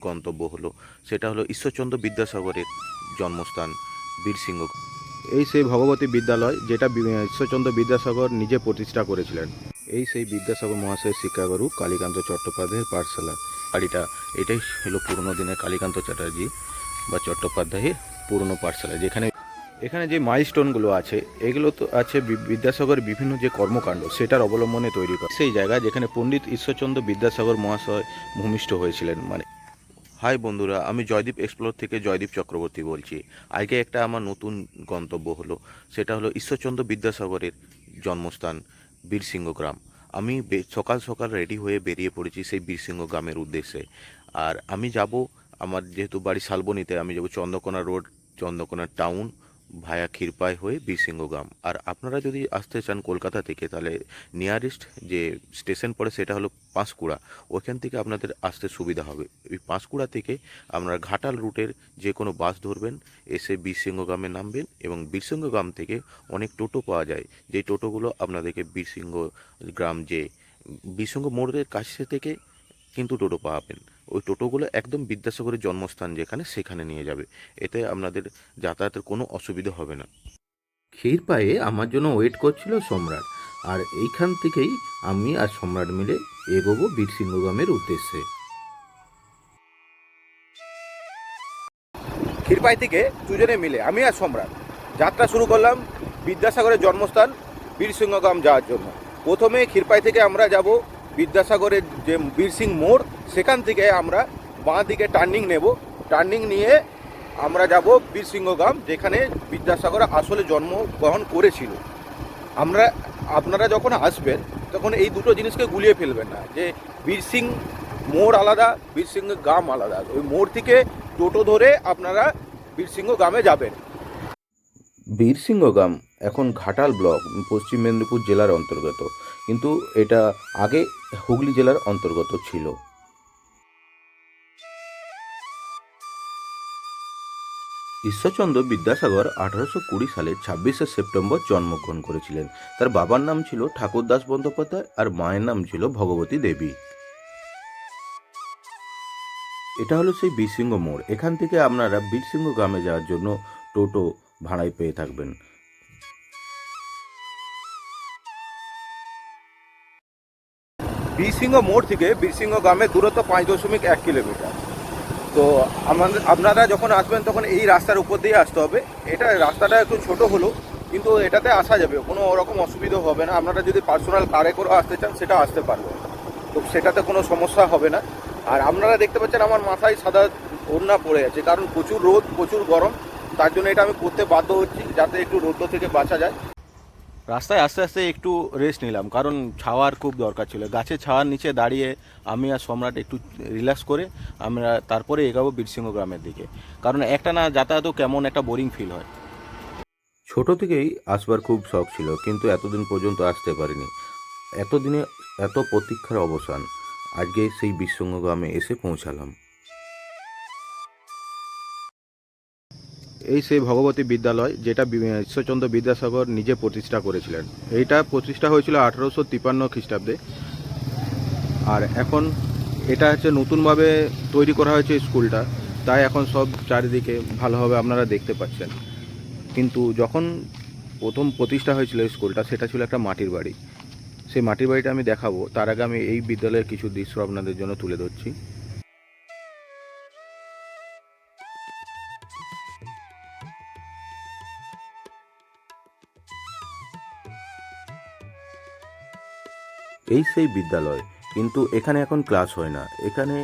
গন্তব্য হলো। সেটা হলো ঈশ্বরচন্দ্র বিদ্যাসাগরের জন্মস্থান বীরসিংহ। এই সেই ভগবতী বিদ্যালয় যেটা ঈশ্বরচন্দ্র বিদ্যাসাগর নিজে প্রতিষ্ঠা করেছিলেন। এই সেই বিদ্যাসাগর মহাশয়ের শিক্ষাগুরু কালীকান্ত চট্টোপাধ্যায়ের পাঠশালা। বাড়িটা এটাই হলো পুরনো দিনের কালীকান্ত চ্যাটার্জি বা চট্টোপাধ্যায়ের পুরনো পাঠশালা। যেখানে এখানে যে মাইলস্টোনগুলো আছে, এগুলো তো আছে বিদ্যাসাগরের বিভিন্ন যে কর্মকাণ্ড, সেটার অবলম্বনে তৈরি করা। সেই জায়গা যেখানে পণ্ডিত ঈশ্বরচন্দ্র বিদ্যাসাগর মহাশয় ভূমিষ্ঠ হয়েছিলেন। মানে হাই বন্ধুরা, আমি জয়দীপ এক্সপ্লোর থেকে জয়দীপ চক্রবর্তী বলছি। আজকে একটা আমার নতুন গন্তব্য হলো, সেটা হলো ঈশ্বরচন্দ্র বিদ্যাসাগরের জন্মস্থান বীরসিংহ গ্রাম আমি সকাল সকাল রেডি হয়ে বেরিয়ে পড়েছি সেই বীরসিংহ গ্রামের উদ্দেশ্যে। আর আমি যাব আমার যেহেতু বাড়ি শালবনিতে, আমি যাব Chandrakona road Chandrakona town via Khirpai হয়ে বীরসিংহ গ্রাম আর আপনারা যদি আসতে চান কলকাতা থেকে, তাহলে নিয়ারেস্ট যে স্টেশন পড়ে সেটা হলো পাঁশকুড়া। ওইখান থেকে আপনাদের আসতে সুবিধা হবে। ওই পাঁশকুড়া থেকে আপনারা ঘাটাল রুটের যে কোনো বাস ধরবেন, এসে বীরসিংহ গ্রামে নামবেন এবং বীরসিংহ গ্রাম থেকে অনেক টোটো পাওয়া যায়। যেই টোটোগুলো আপনাদেরকে বীরসিংহ গ্রাম যে বীরসিংহ মোড়ের কাছে থেকে কিন্তু টোটো পাবেন। ওই টোটোগুলো একদম বিদ্যাসাগরের জন্মস্থান যেখানে, সেখানে নিয়ে যাবে। এতে আপনাদের যাতায়াতের কোনো অসুবিধা হবে না। ক্ষীরপায়ে আমার জন্য ওয়েট করছিল সম্রাট। আর এইখান থেকেই আমি আর সম্রাট মিলে এগোবো বীরসিংহ গ্রামের উদ্দেশ্যে। ক্ষীরপাই থেকে দুজনে মিলে, আমি আর সম্রাট, যাত্রা শুরু করলাম বিদ্যাসাগরের জন্মস্থান বীরসিংহগ্রাম যাওয়ার জন্য। প্রথমে ক্ষীরপাই থেকে আমরা যাব বিদ্যাসাগরের যে বীরসিং মোড়, সেখান থেকে আমরা বাঁ দিকে টার্নিং নেব। টার্নিং নিয়ে আমরা যাব বীরসিংহগ্রাম যেখানে বিদ্যাসাগর আসলে জন্মগ্রহণ করেছিল। আমরা, আপনারা যখন আসবেন, তখন এই দুটো জিনিসকে গুলিয়ে ফেলবেন না, যে বীরসিং মোড় আলাদা বীরসিংহ গ্রাম আলাদা। ওই মোড় থেকে টোটো ধরে আপনারা বীরসিংহ গ্রামে যাবেন। বীরসিংহ গ্রাম, এখন ঘাটাল ব্লক, পশ্চিম মেদিনীপুর জেলার অন্তর্গত। কিন্তু এটা আগে হুগলি জেলার অন্তর্গত ছিল। ঈশ্বরচন্দ্র বিদ্যাসাগর আঠারোশো কুড়ি সালে ছাব্বিশে সেপ্টেম্বর জন্মগ্রহণ করেছিলেন। তার বাবার নাম ছিল ঠাকুরদাস বন্দ্যোপাধ্যায় আর মায়ের নাম ছিল ভগবতী দেবী। এটা হলো সেই বীরসিংহ মোড়। এখান থেকে আপনারা বীরসিংহ গ্রামে যাওয়ার জন্য টোটো ভাড়ায় পেয়ে থাকবেন। বীরসিংহ মোড় থেকে বীরসিংহ গ্রামের দূরত্ব পাঁচ দশমিক এক কিলোমিটার। তো আমাদের আপনারা যখন আসবেন তখন এই রাস্তার উপর দিয়ে আসতে হবে। এটা রাস্তাটা একটু ছোট হলো, কিন্তু এটাতে আসা যাবে, কোনো ওরকম অসুবিধা হবে না। আপনারা যদি পার্সোনাল কারে করে আসতে চান, সেটা আসতে পারবেন। তো সেটাতে কোনো সমস্যা হবে না। আর আপনারা দেখতে পাচ্ছেন আমার মাথায় সাদা ওড়না পড়ে আছে, কারণ প্রচুর রোদ, প্রচুর গরম। তার জন্য এটা আমি করতে বাধ্য হচ্ছি, যাতে একটু রোদ্র থেকে বাঁচা যায়। রাস্তায় আস্তে আস্তে একটু রেস্ট নিলাম, কারণ ছাওয়ার খুব দরকার ছিল। গাছের ছাওয়ার নিচে দাঁড়িয়ে আমি আর সম্রাট একটু রিল্যাক্স করে আমরা তারপরে এগাবো বীরসিংহ গ্রামের দিকে। কারণ একটা না যাতায়াতও কেমন একটা বোরিং ফিল হয়। ছোট থেকেই আসবার খুব শখ ছিল, কিন্তু এতদিন পর্যন্ত আসতে পারিনি। এতদিনে এত প্রতীক্ষার অবসান, আজকে সেই বীরসিংহ গ্রামে এসে পৌঁছালাম। এই সেই ভগবতী বিদ্যালয় যেটা ঈশ্বরচন্দ্র বিদ্যাসাগর নিজে প্রতিষ্ঠা করেছিলেন। এইটা প্রতিষ্ঠা হয়েছিল আঠারোশো তিপান্ন খ্রিস্টাব্দে। আর এখন এটা হচ্ছে নতুনভাবে তৈরি করা হয়েছে স্কুলটা। তাই এখন সব চারিদিকে ভালোভাবে আপনারা দেখতে পাচ্ছেন। কিন্তু যখন প্রথম প্রতিষ্ঠা হয়েছিল স্কুলটা, সেটা ছিল একটা মাটির বাড়ি। সেই মাটির বাড়িটা আমি দেখাবো। তার আগে আমি এই বিদ্যালয়ের কিছু দৃশ্য আপনাদের জন্য তুলে ধরছি। এই সেই বিদ্যালয়, কিন্তু এখানে এখন ক্লাস হয় না। এখানে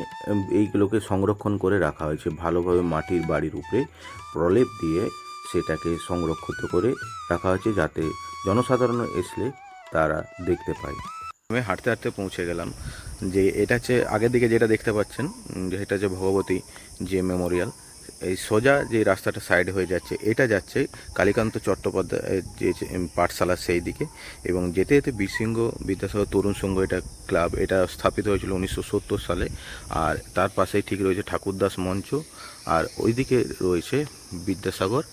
এইগুলোকে সংরক্ষণ করে রাখা হয়েছে। ভালোভাবে মাটির বাড়ির উপরে প্রলেপ দিয়ে সেটাকে সংরক্ষিত করে রাখা হয়েছে যাতে জনসাধারণ এসলে তারা দেখতে পায়। আমি হাঁটতে হাঁটতে পৌঁছে গেলাম যে এটা হচ্ছে আগের দিকে যেটা দেখতে পাচ্ছেন যে এটা হচ্ছে ভগবতী যে মেমোরিয়াল এই সোজা যে রাস্তাটা সাইড হয়ে যাচ্ছে, এটা যাচ্ছে কালীকান্ত চট্টোপাধ্যায়ের যে পাঠশালা সেই দিকে এবং যেতে যেতে বীরসিংহ বিদ্যাসাগর তরুণ সংঘ এটা ক্লাব এটা স্থাপিত হয়েছিল উনিশশো সত্তর সালে আর তার পাশেই ঠিক রয়েছে ঠাকুরদাস মঞ্চ আর ওইদিকে রয়েছে বিদ্যাসাগর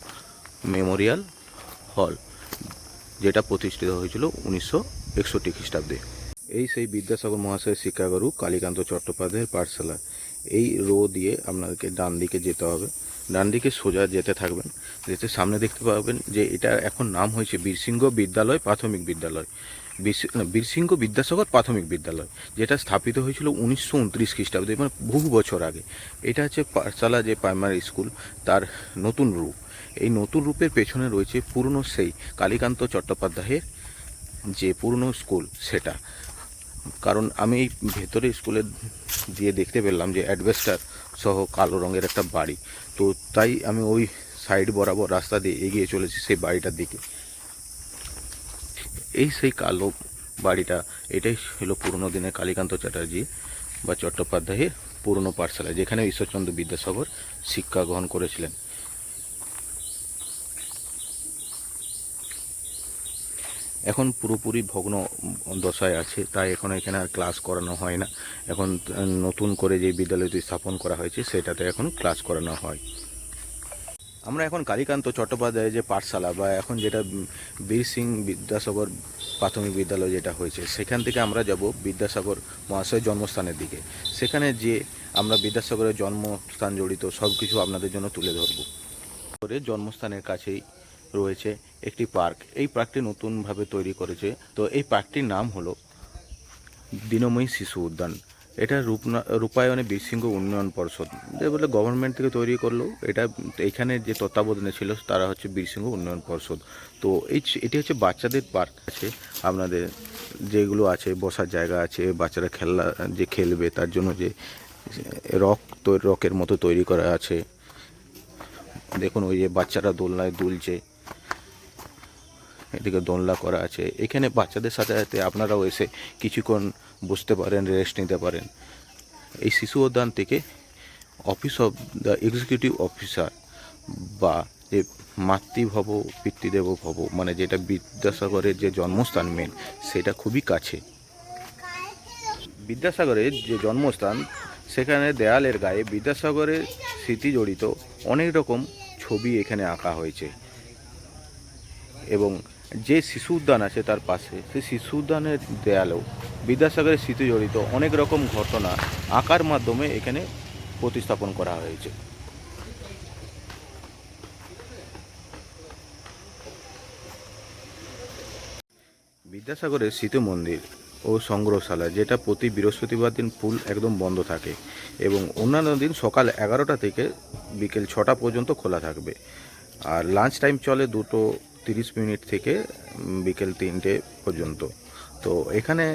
মেমোরিয়াল হল যেটা প্রতিষ্ঠিত হয়েছিল উনিশশো একষট্টি খ্রিস্টাব্দে। এই সেই বিদ্যাসাগর মহাশয়ের শিক্ষাগুরু কালীকান্ত চট্টোপাধ্যায়ের পাঠশালা। এই রো দিয়ে আপনাদেরকে ডান দিকে যেতে হবে। ডান দিকে সোজা যেতে থাকবেন। যেতে সামনে দেখতে পাবেন যে এটা এখন নাম হয়েছে বীরসিংহ বিদ্যালয় প্রাথমিক বিদ্যালয়। বীরসি- বীরসিংহ বিদ্যাসাগর প্রাথমিক বিদ্যালয়, যেটা স্থাপিত হয়েছিল উনিশশো উনত্রিশ খ্রিস্টাব্দে মানে বহু বছর আগে। এটা হচ্ছে পাঠশালা যে প্রাইমারি স্কুল তার নতুন রূপ। এই নতুন রূপের পেছনে রয়েছে পুরনো সেই কালীকান্ত চট্টোপাধ্যায়ের যে পুরনো স্কুল সেটা। কারণ আমি এই ভেতরে স্কুলে দিয়ে দেখতে পেলাম যে অ্যাডভেস্টার সহ কালো রঙের একটা বাড়ি। তো তাই আমি ওই সাইড বরাবর রাস্তা দিয়ে এগিয়ে চলেছি সেই বাড়িটার দিকে। এই সেই কালো বাড়িটা, এটাই হলো পুরনো দিনের কালীকান্ত চ্যাটার্জি বা চট্টোপাধ্যায়ের পুরনো পাঠশালা, যেখানে ঈশ্বরচন্দ্র বিদ্যাসাগর শিক্ষা গ্রহণ করেছিলেন। এখন পুরোপুরি ভগ্ন দশায় আছে, তাই এখন এখানে আর ক্লাস করানো হয় না। এখন নতুন করে যে বিদ্যালয়টি স্থাপন করা হয়েছে, সেটাতে এখন ক্লাস করানো হয়। আমরা এখন কালীকান্ত চট্টোপাধ্যায়ের যে পাঠশালা বা এখন যেটা বীর সিং বিদ্যাসাগর প্রাথমিক বিদ্যালয় যেটা হয়েছে, সেখান থেকে আমরা যাব বিদ্যাসাগর মহাশয়ের জন্মস্থানের দিকে। সেখানে যে আমরা বিদ্যাসাগরের জন্মস্থান জড়িত সব কিছু আপনাদের জন্য তুলে ধরব। জন্মস্থানের কাছেই রয়েছে একটি পার্ক। এই পার্কটি নতুনভাবে তৈরি করেছে। তো এই পার্কটির নাম হলো দিনময়ী শিশু উদ্যান। এটা রূপনা, রূপায়ণে বীরসিংহ উন্নয়ন পর্ষদ। বলে গভর্নমেন্ট থেকে তৈরি করল, এটা এখানে যে তত্ত্বাবধানে ছিল, তারা হচ্ছে বীরসিংহ উন্নয়ন পর্ষদ। তো এই এটি হচ্ছে বাচ্চাদের পার্ক আছে। আপনাদের যেগুলো আছে, বসার জায়গা আছে, বাচ্চারা খেলা যে খেলবে, তার জন্য যে রক রকের মতো তৈরি করা আছে। দেখুন ওই যে বাচ্চারা দোলনায় দুলছে। এদিকে দোলনা করা আছে। এখানে বাচ্চাদের সাথে সাথে আপনারাও এসে কিছুক্ষণ বসতে পারেন রেস্ট নিতে পারেন। এই শিশু উদ্যান থেকে office of the executive officer বা যে মাতৃভব, পিতৃদেব ভব মানে যেটা বিদ্যাসাগরের যে জন্মস্থান মেন সেটা খুবই কাছে। বিদ্যাসাগরের যে জন্মস্থান, সেখানে দেয়ালের গায়ে বিদ্যাসাগরের স্মৃতি জড়িত অনেক রকম ছবি এখানে আঁকা হয়েছে। এবং যে শিশু উদ্যান আছে তার পাশে, সেই শিশু উদ্যানের দেয়ালেও বিদ্যাসাগরের স্মৃতি জড়িত অনেক রকম ঘটনা আঁকার মাধ্যমে এখানে প্রতিস্থাপন করা হয়েছে। বিদ্যাসাগরের স্মৃতি মন্দির ও সংগ্রহশালা, যেটা প্রতি বৃহস্পতিবার দিন ফুল একদম বন্ধ থাকে এবং অন্যান্য দিন সকাল এগারোটা থেকে বিকেল ছটা পর্যন্ত খোলা থাকবে। আর লাঞ্চ টাইম চলে দুটো তিরিশ মিনিট থেকে বিকেল তিনটে পর্যন্ত। তো এখানে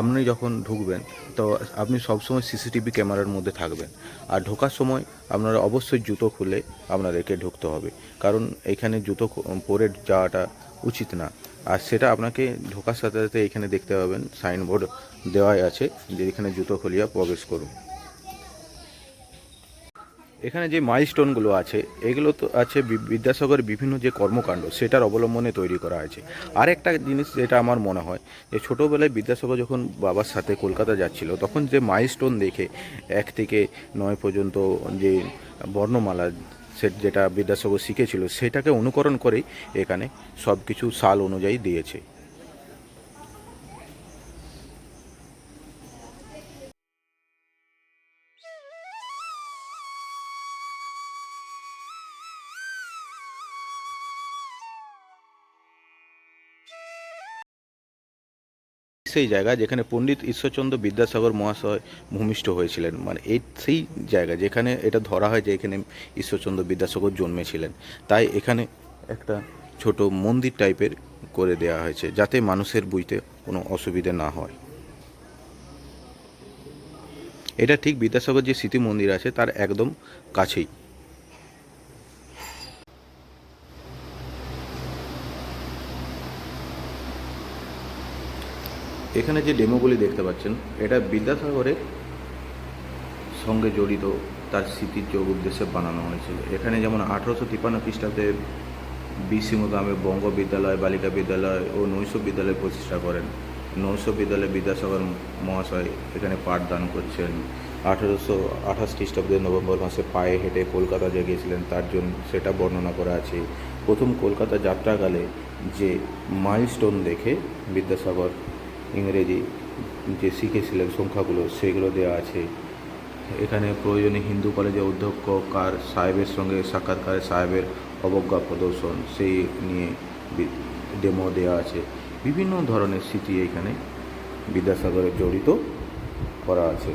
আপনি যখন ঢুকবেন, তো আপনি সবসময় সিসিটিভি ক্যামেরার মধ্যে থাকবেন। আর ঢোকার সময় আপনারা অবশ্যই জুতো খুলে আপনাদেরকে ঢুকতে হবে। কারণ এখানে জুতো পরে যাওয়াটা উচিত না। আর সেটা আপনাকে ঢোকার সাথে সাথে এখানে দেখতে পাবেন, সাইনবোর্ড দেওয়াই আছে যে এখানে জুতো খুলিয়া প্রবেশ করুন। এখানে যে মাইলস্টোনগুলো আছে, এগুলো তো আছে বিদ্যাসাগরের বিভিন্ন যে কর্মকাণ্ড, সেটার অবলম্বনে তৈরি করা হয়েছে। আর একটা জিনিস যেটা আমার মনে হয়, যে ছোটোবেলায় বিদ্যাসাগর যখন বাবার সাথে কলকাতা যাচ্ছিল, তখন যে মাইলস্টোন দেখে এক থেকে নয় পর্যন্ত যে বর্ণমালা সে, যেটা বিদ্যাসাগর শিখেছিল, সেটাকে অনুকরণ করেই এখানে সব কিছু সাল অনুযায়ী দিয়েছে। সেই জায়গা যেখানে পণ্ডিত ঈশ্বরচন্দ্র বিদ্যাসাগর মহাশয় ভূমিষ্ঠ হয়েছিলেন। মানে এই সেই জায়গা যেখানে এটা ধরা হয় যে এখানে ঈশ্বরচন্দ্র বিদ্যাসাগর জন্মেছিলেন। তাই এখানে একটা ছোট মন্দির টাইপের করে দেওয়া হয়েছে যাতে মানুষের বুঝতে কোনো অসুবিধে না হয়। এটা ঠিক বিদ্যাসাগর যে স্মৃতি মন্দির আছে তার একদম কাছেই। এখানে যে ডেমোগুলি দেখতে পাচ্ছেন, এটা বিদ্যাসাগরের সঙ্গে জড়িত, তার স্মৃতির যোগ উদ্দেশ্যে বানানো হয়েছিল। এখানে যেমন আঠারোশো তিপ্পান্ন খ্রিস্টাব্দে বিসিমু গ্রামে বঙ্গ বিদ্যালয়, বালিকা বিদ্যালয় ও নৈশ বিদ্যালয় প্রতিষ্ঠা করেন। নৈশ বিদ্যালয়ে বিদ্যাসাগর মহাশয় এখানে পাঠদান করছেন। আঠেরোশো আঠাশ খ্রিস্টাব্দে নভেম্বর মাসে পায়ে হেঁটে কলকাতা যে গিয়েছিলেন তার জন্য সেটা বর্ণনা করা আছে। প্রথম কলকাতা যাত্রাকালে যে মাইলস্টোন দেখে বিদ্যাসাগর ইংরেজি যে শিখেছিলেন সংখ্যাগুলো, সেগুলো দেওয়া আছে। এখানে প্রয়োজনে হিন্দু কলেজের অধ্যক্ষ কার সাহেবের সঙ্গে সাক্ষাৎকারে সাহেবের অবজ্ঞা প্রদর্শন, সেই নিয়ে ডেমো দেওয়া আছে। বিভিন্ন ধরনের স্মৃতি এখানে বিদ্যাসাগরে জড়িত করা আছে।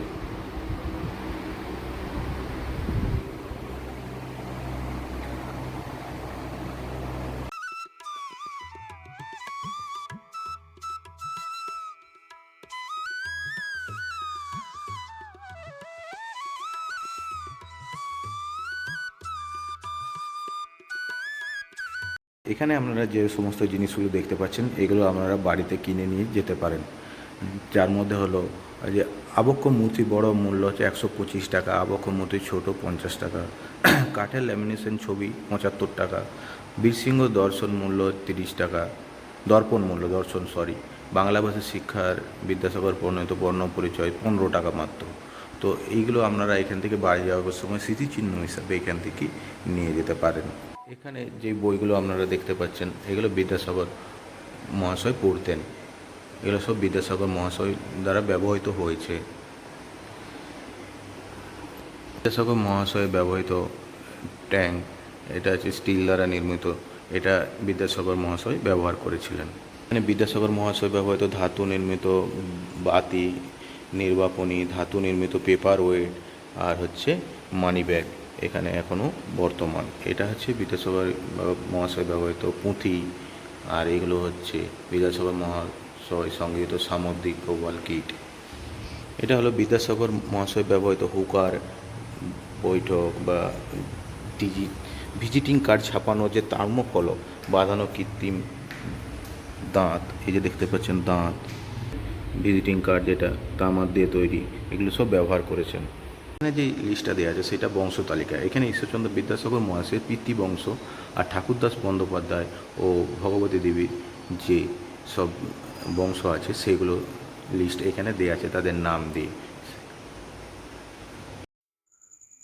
এখানে আপনারা যে সমস্ত জিনিসগুলো দেখতে পাচ্ছেন, এগুলো আপনারা বাড়িতে কিনে নিয়ে যেতে পারেন। যার মধ্যে হলো যে আবক্ষ মূর্তি বড় মূল্য হচ্ছে একশো পঁচিশ টাকা, আবক্ষ মূর্তি ছোট পঞ্চাশ টাকা। কাঠের ল্যামিনেশন ছবি পঁচাত্তর টাকা, বীরসিংহ দর্শন মূল্য তিরিশ টাকা, দর্পণ মূল্য, দর্শন সরি বাংলা ভাষা শিক্ষার বিদ্যাসাগর প্রণীত বর্ণ পরিচয় পনেরো টাকা মাত্র। তো এইগুলো আপনারা এখান থেকে বাড়ি যাওয়ার সময় স্মৃতিচিহ্ন হিসাবে এখান থেকে নিয়ে যেতে পারেন। এখানে যে বইগুলো আপনারা দেখতে পাচ্ছেন, এগুলো বিদ্যাসাগর মহাশয় পড়তেন। এগুলো সব বিদ্যাসাগর মহাশয় দ্বারা ব্যবহৃত হয়েছে। বিদ্যাসাগর মহাশয় ব্যবহৃত ট্যাঙ্ক, এটা হচ্ছে স্টিল দ্বারা নির্মিত, এটা বিদ্যাসাগর মহাশয় ব্যবহার করেছিলেন। এখানে বিদ্যাসাগর মহাশয় ব্যবহৃত ধাতু নির্মিত বাতি, নির্বাপনী, ধাতু নির্মিত পেপার ওয়েট আর হচ্ছে মানি ব্যাগ এখানে এখনও বর্তমান। এটা হচ্ছে বিদ্যাসাগর মহাশয় ব্যবহৃত পুঁথি, আর এগুলো হচ্ছে বিদ্যাসাগর মহাশয় সংগৃহীত সামুদ্রিক প্রবাল কিট। এটা হলো বিদ্যাসাগর মহাশয় ব্যবহৃত হুকার বৈঠক বা ডিজি, ভিজিটিং কার্ড ছাপানো যে তার্মফলক বাঁধানো কৃত্রিম দাঁত, এই যে দেখতে পাচ্ছেন দাঁত, ভিজিটিং কার্ড যেটা তামার দিয়ে তৈরি, এগুলো সব ব্যবহার করেছেন। এখানে যে লিস্টটা দেওয়া আছে, সেটা বংশ তালিকা এখানে ঈশ্বরচন্দ্র বিদ্যাসাগর মহাশয়ের পিতৃবংশ আর ঠাকুরদাস বন্দ্যোপাধ্যায় ও ভগবতী দেবীর যে সব বংশ আছে, সেগুলো লিস্ট এখানে দেওয়া আছে, তাদের নাম দিয়ে।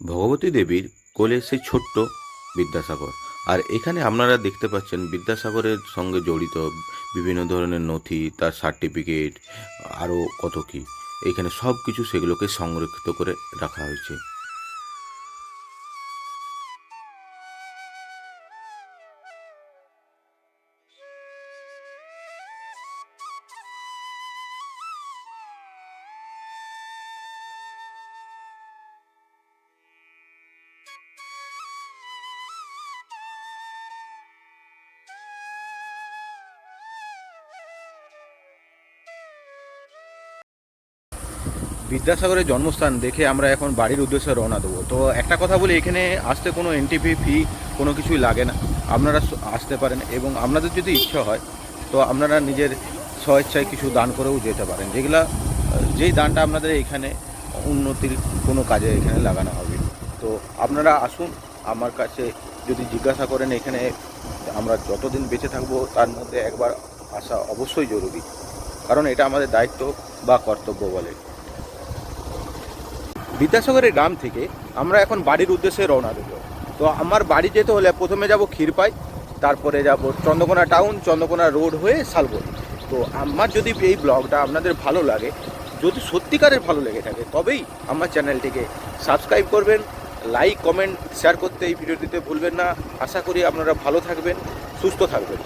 ভগবতী দেবীর কোলে সেই ছোট্ট বিদ্যাসাগর। আর এখানে আপনারা দেখতে পাচ্ছেন, বিদ্যাসাগরের সঙ্গে জড়িত বিভিন্ন ধরনের নথি, তার সার্টিফিকেট আরও কত কী। এখানে সব কিছু সেগুলোকে সংরক্ষিত করে রাখা হয়েছে। বিদ্যাসাগরের জন্মস্থান দেখে আমরা এখন বাড়ির উদ্দেশ্যে রওনা দেবো। তো একটা কথা বলি, এখানে আসতে কোনো এনটিপি ফি কোনো কিছুই লাগে না। আপনারা আসতে পারেন এবং আপনাদের যদি ইচ্ছা হয়, তো আপনারা নিজের স্বেচ্ছায় কিছু দান করেও যেতে পারেন। যেগুলা, যেই দানটা আপনাদের এখানে উন্নতির কোনো কাজে এখানে লাগানো হবে। তো আপনারা আসুন, আমার কাছে যদি জিজ্ঞাসা করেন এখানে আমরা যতদিন বেঁচে থাকব, তার মধ্যে একবার আসা অবশ্যই জরুরি। কারণ এটা আমাদের দায়িত্ব বা কর্তব্য বলে। বিদ্যাসাগরের গ্রাম থেকে আমরা এখন বাড়ির উদ্দেশ্যে রওনা দেবো। তো আমার বাড়ি যেতে হলে প্রথমে যাব ক্ষীরপাই, তারপরে যাব চন্দ্রকোনা টাউন, চন্দ্রকোনা রোড হয়ে শালবন। তো আমার যদি এই ব্লগটা আপনাদের ভালো লাগে, যদি সত্যিকারের ভালো লেগে থাকে, তবেই আমার চ্যানেলটিকে সাবস্ক্রাইব করবেন, লাইক, কমেন্ট, শেয়ার করতে এই ভিডিওটিতে ভুলবেন না। আশা করি আপনারা ভালো থাকবেন, সুস্থ থাকবেন।